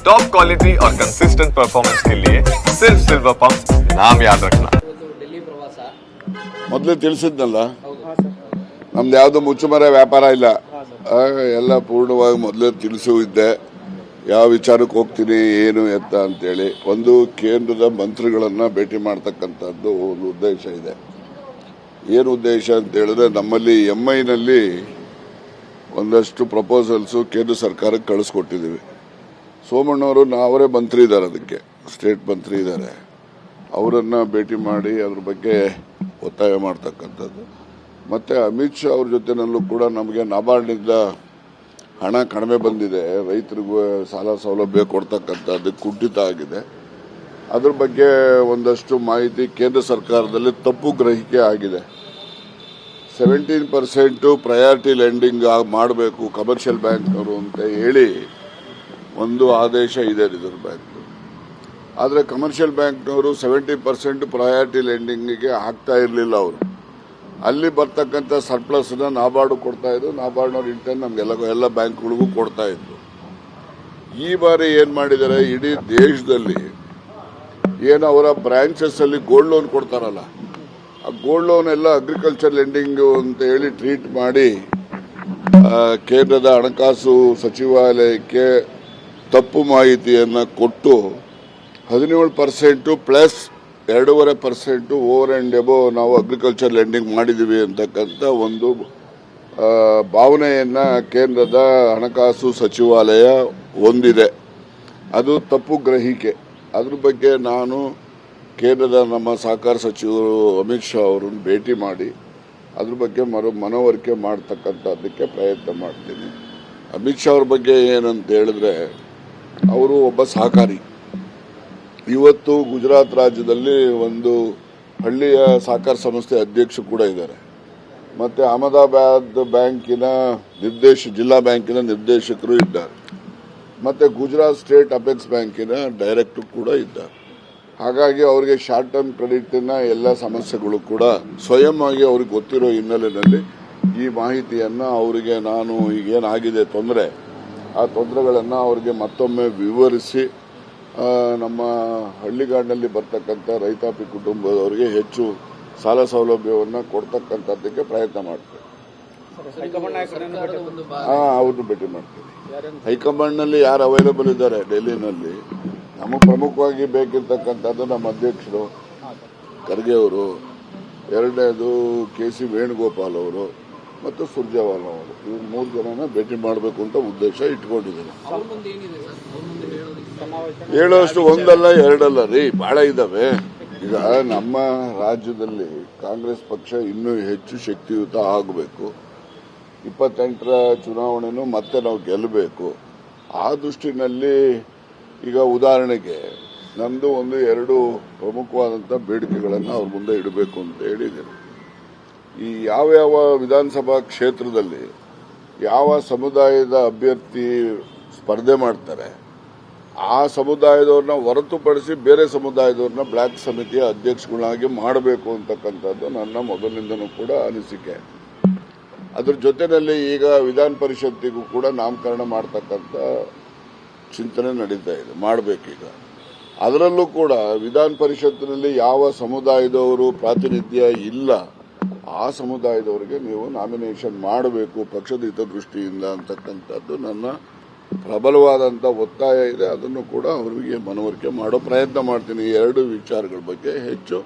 Top quality और consistent performance के लिए सिर्फ सिल्वर पंप नाम याद रखना ಇವತ್ತು ಡೆಲ್ಲಿ ಪ್ರವಾಸ ಮೊದಲೇ ತಿಳಿಸಿದ್ನಲ್ಲ ನಮ್ದು ಯಾವುದು ಮುಚ್ಚುಮರೆ ವ್ಯಾಪಾರ ಇಲ್ಲ ಆ, ಎಲ್ಲ ಪೂರ್ಣವಾಗಿ ಮೊದಲೇ ತಿಳಿಸು ಇದ್ದೆ ಯಾವ ವಿಚಾರಕ್ಕೆ ಹೋಗ್ತೀನಿ ಏನು ಎತ್ತ ಅಂತೇಳಿ ಒಂದು ಕೇಂದ್ರದ ಮಂತ್ರಿಗಳನ್ನ ಭೇಟಿ ಮಾಡ್ತಕ್ಕಂಥದ್ದು ಒಂದು ಉದ್ದೇಶ ಇದೆ ಏನು ಉದ್ದೇಶ ಅಂತ ಹೇಳಿದ್ರೆ ನಮ್ಮಲ್ಲಿ ಎಂ ಐನಲ್ಲಿ ಒಂದಷ್ಟು ಪ್ರಪೋಸಲ್ಸು ಕೇಂದ್ರ ಸರ್ಕಾರಕ್ಕೆ ಕಳಿಸ್ಕೊಟ್ಟಿದ್ದೀವಿ ಸೋಮಣ್ಣವರು ಅವರೇ ಮಂತ್ರಿ ಇದ್ದಾರೆ ಅದಕ್ಕೆ. ಸ್ಟೇಟ್ ಮಂತ್ರಿ ಇದ್ದಾರೆ. ಅವರನ್ನು ಭೇಟಿ ಮಾಡಿ ಅದ್ರ ಬಗ್ಗೆ ಒತ್ತಾಯ ಮಾಡ್ತಕ್ಕಂಥದ್ದು. ಮತ್ತು ಅಮಿತ್ ಶಾ ಅವ್ರ ಜೊತೆನಲ್ಲೂ ಕೂಡ ನಮಗೆ ನಬಾರ್ಡ್ನಿಂದ ಹಣ ಕಡಿಮೆ ಬಂದಿದೆ. ರೈತರಿಗೂ ಸಾಲ ಸೌಲಭ್ಯ ಕೊಡ್ತಕ್ಕಂಥದ್ದು ಕುಂಠಿತ ಆಗಿದೆ. ಅದ್ರ ಬಗ್ಗೆ ಒಂದಷ್ಟು ಮಾಹಿತಿ ಕೇಂದ್ರ ಸರ್ಕಾರದಲ್ಲಿ ತಪ್ಪು ಗ್ರಹಿಕೆ ಆಗಿದೆ. ಸೆವೆಂಟೀನ್ ಪರ್ಸೆಂಟು ಪ್ರಯಾರಿಟಿ ಲೆಂಡಿಂಗ್ ಮಾಡಬೇಕು, ಕಮರ್ಷಿಯಲ್ ಬ್ಯಾಂಕ್ನವರು ಅಂತ ಹೇಳಿ ಒಂದು ಆದೇಶ ಇದೆ ರಿಸರ್ವ್ ಬ್ಯಾಂಕ್ ಆದರೆ ಕಮರ್ಷಿಯಲ್ ಬ್ಯಾಂಕ್ನವರು ಸೆವೆಂಟಿ ಪರ್ಸೆಂಟ್ ಪ್ರಯಾರಿಟಿ ಲೆಂಡಿಂಗಿಗೆ ಹಾಕ್ತಾ ಇರಲಿಲ್ಲ ಅವರು. ಅಲ್ಲಿ ಬರ್ತಕ್ಕಂಥ ಸರ್ಪ್ಲಸ್ನ ನಾಬಾರ್ಡು ಕೊಡ್ತಾ ಇದ್ರು, ನಾಬಾರ್ಡ್ನವ್ರು ಇಂಟರ್ನ್ ನಮಗೆಲ್ಲ ಎಲ್ಲ ಬ್ಯಾಂಕ್ಗಳಿಗೂ ಕೊಡ್ತಾ ಇದ್ರು. ಈ ಬಾರಿ ಏನು ಮಾಡಿದ್ದಾರೆ ಇಡೀ ದೇಶದಲ್ಲಿ ಏನು ಅವರ ಬ್ರಾಂಚಸ್ ಅಲ್ಲಿ ಗೋಲ್ಡ್ ಲೋನ್ ಕೊಡ್ತಾರಲ್ಲ, ಆ ಗೋಲ್ಡ್ ಲೋನ್ ಎಲ್ಲ ಅಗ್ರಿಕಲ್ಚರ್ ಲೆಂಡಿಂಗು ಅಂತ ಹೇಳಿ ಟ್ರೀಟ್ ಮಾಡಿ ಕೇಂದ್ರದ ಹಣಕಾಸು ಸಚಿವಾಲಯಕ್ಕೆ ತಪ್ಪು ಮಾಹಿತಿಯನ್ನು ಕೊಟ್ಟು ಹದಿನೇಳು ಪರ್ಸೆಂಟು ಪ್ಲಸ್ ಎರಡೂವರೆ ಪರ್ಸೆಂಟು ಓವರ್ ಆ್ಯಂಡ್ ಎಬೋ ನಾವು ಅಗ್ರಿಕಲ್ಚರ್ ಲ್ಯಾಂಡಿಂಗ್ ಮಾಡಿದ್ದೀವಿ ಅಂತಕ್ಕಂಥ ಒಂದು ಭಾವನೆಯನ್ನು ಕೇಂದ್ರದ ಹಣಕಾಸು ಸಚಿವಾಲಯ ಹೊಂದಿದೆ. ಅದು ತಪ್ಪು ಗ್ರಹಿಕೆ. ಅದ್ರ ಬಗ್ಗೆ ನಾನು ಕೇಂದ್ರದ ನಮ್ಮ ಸಹಕಾರ ಸಚಿವರು ಅಮಿತ್ ಶಾ ಅವರನ್ನು ಭೇಟಿ ಮಾಡಿ ಅದ್ರ ಬಗ್ಗೆ ಮರು ಮನವರಿಕೆ ಮಾಡ್ತಕ್ಕಂಥದ್ದಕ್ಕೆ ಪ್ರಯತ್ನ ಮಾಡ್ತೀನಿ. ಅಮಿತ್ ಶಾ ಅವ್ರ ಬಗ್ಗೆ ಏನಂತ ಹೇಳಿದ್ರೆ ಅವರು ಒಬ್ಬ ಸಹಕಾರಿ. ಇವತ್ತು ಗುಜರಾತ್ ರಾಜ್ಯದಲ್ಲಿ ಒಂದು ಹಳ್ಳಿಯ ಸಹಕಾರ ಸಂಸ್ಥೆ ಅಧ್ಯಕ್ಷ ಕೂಡ ಇದ್ದಾರೆ. ಮತ್ತೆ ಅಹಮದಾಬಾದ್ ಬ್ಯಾಂಕಿನ ನಿರ್ದೇಶ, ಜಿಲ್ಲಾ ಬ್ಯಾಂಕಿನ ನಿರ್ದೇಶಕರು ಇದ್ದಾರೆ. ಮತ್ತೆ ಗುಜರಾತ್ ಸ್ಟೇಟ್ ಅಪೆಕ್ಸ್ ಬ್ಯಾಂಕಿನ ಡೈರೆಕ್ಟರ್ ಕೂಡ ಇದ್ದಾರೆ. ಹಾಗಾಗಿ ಅವರಿಗೆ ಶಾರ್ಟ್ ಟರ್ಮ್ ಕ್ರೆಡಿಟಿನ ಎಲ್ಲ ಸಮಸ್ಯೆಗಳು ಕೂಡ ಸ್ವಯಂ ಆಗಿ ಅವ್ರಿಗೆ ಗೊತ್ತಿರೋ ಹಿನ್ನೆಲೆಯಲ್ಲಿ ಈ ಮಾಹಿತಿಯನ್ನು ಅವರಿಗೆ ನಾನು ಈಗೇನಾಗಿದೆ ತೊಂದರೆ ಆ ತೊಂದರೆಗಳನ್ನು ಅವರಿಗೆ ಮತ್ತೊಮ್ಮೆ ವಿವರಿಸಿ ನಮ್ಮ ಹಳ್ಳಿಗಾಡಿನಲ್ಲಿ ಬರ್ತಕ್ಕಂಥ ರೈತಾಪಿ ಕುಟುಂಬದವರಿಗೆ ಹೆಚ್ಚು ಸಾಲ ಸೌಲಭ್ಯವನ್ನು ಕೊಡ್ತಕ್ಕಂಥದ್ದಕ್ಕೆ ಪ್ರಯತ್ನ ಮಾಡ್ತೇವೆ. ಅವ್ರನ್ನ ಭೇಟಿ ಮಾಡ್ತೀವಿ. ಹೈಕಮಾಂಡ್ನಲ್ಲಿ ಯಾರು ಅವೈಲೇಬಲ್ ಇದ್ದಾರೆ ಡೆಲ್ಲಿನಲ್ಲಿ ನಮಗೆ ಪ್ರಮುಖವಾಗಿ ಬೇಕಿರ್ತಕ್ಕಂಥದ್ದು ನಮ್ಮ ಅಧ್ಯಕ್ಷರು ಖರ್ಗೆ ಅವರು ಎರಡನೇದು ಕೆ ಸಿ ವೇಣುಗೋಪಾಲ್ ಅವರು ಮತ್ತು ಸುರ್ಜೇವಾಲ ಅವರು. ಇವ್ರು ಮೂರು ಜನನ ಭೇಟಿ ಮಾಡಬೇಕು ಅಂತ ಉದ್ದೇಶ ಇಟ್ಕೊಂಡಿದ್ದೀನಿ. ಹೇಳೋಷ್ಟು ಒಂದಲ್ಲ ಎರಡಲ್ಲ ರೀ ಬಹಳ ಇದಾವೆ. ಈಗ ನಮ್ಮ ರಾಜ್ಯದಲ್ಲಿ ಕಾಂಗ್ರೆಸ್ ಪಕ್ಷ ಇನ್ನೂ ಹೆಚ್ಚು ಶಕ್ತಿಯುತ ಆಗಬೇಕು. ಇಪ್ಪತ್ತೆಂಟರ ಚುನಾವಣೆನೂ ಮತ್ತೆ ನಾವು ಗೆಲ್ಲಬೇಕು. ಆ ದೃಷ್ಟಿನಲ್ಲಿ ಈಗ ಉದಾಹರಣೆಗೆ ನಮ್ಮದು ಒಂದು ಎರಡು ಪ್ರಮುಖವಾದಂಥ ಬೇಡಿಕೆಗಳನ್ನು ಅವ್ರ ಮುಂದೆ ಇಡಬೇಕು ಅಂತ ಹೇಳಿದ್ದೇನೆ. ಈ ಯಾವ ಯಾವ ವಿಧಾನಸಭಾ ಕ್ಷೇತ್ರದಲ್ಲಿ ಯಾವ ಸಮುದಾಯದ ಅಭ್ಯರ್ಥಿ ಸ್ಪರ್ಧೆ ಮಾಡ್ತಾರೆ, ಆ ಸಮುದಾಯದವ್ರನ್ನ ಹೊರತುಪಡಿಸಿ ಬೇರೆ ಸಮುದಾಯದವ್ರನ್ನ ಬ್ಲಾಕ್ ಸಮಿತಿಯ ಅಧ್ಯಕ್ಷಗಳಾಗಿ ಮಾಡಬೇಕು ಅಂತಕ್ಕಂಥದ್ದು ನನ್ನ ಮೊದಲಿಂದನೂ ಕೂಡ ಅನಿಸಿಕೆ. ಅದ್ರ ಜೊತೆಯಲ್ಲಿ ಈಗ ವಿಧಾನ ಪರಿಷತ್ತಿಗೂ ಕೂಡ ನಾಮಕರಣ ಮಾಡ್ತಕ್ಕಂಥ ಚಿಂತನೆ ನಡೀತಾ ಇದೆ, ಮಾಡಬೇಕೀಗ. ಅದರಲ್ಲೂ ಕೂಡ ವಿಧಾನ ಪರಿಷತ್ತಿನಲ್ಲಿ ಯಾವ ಸಮುದಾಯದವರು ಪ್ರಾತಿನಿಧ್ಯ ಇಲ್ಲ ಆ ಸಮುದಾಯದವರಿಗೆ ನೀವು ನಾಮಿನೇಷನ್ ಮಾಡಬೇಕು ಪಕ್ಷದ ಹಿತದೃಷ್ಟಿಯಿಂದ ಅಂತಕ್ಕಂಥದ್ದು ನನ್ನ ಪ್ರಬಲವಾದಂಥ ಒತ್ತಾಯ ಇದೆ. ಅದನ್ನು ಕೂಡ ಅವರಿಗೆ ಮನವರಿಕೆ ಮಾಡೋ ಪ್ರಯತ್ನ ಮಾಡ್ತೀನಿ. ಎರಡು ವಿಚಾರಗಳ ಬಗ್ಗೆ ಹೆಚ್ಚು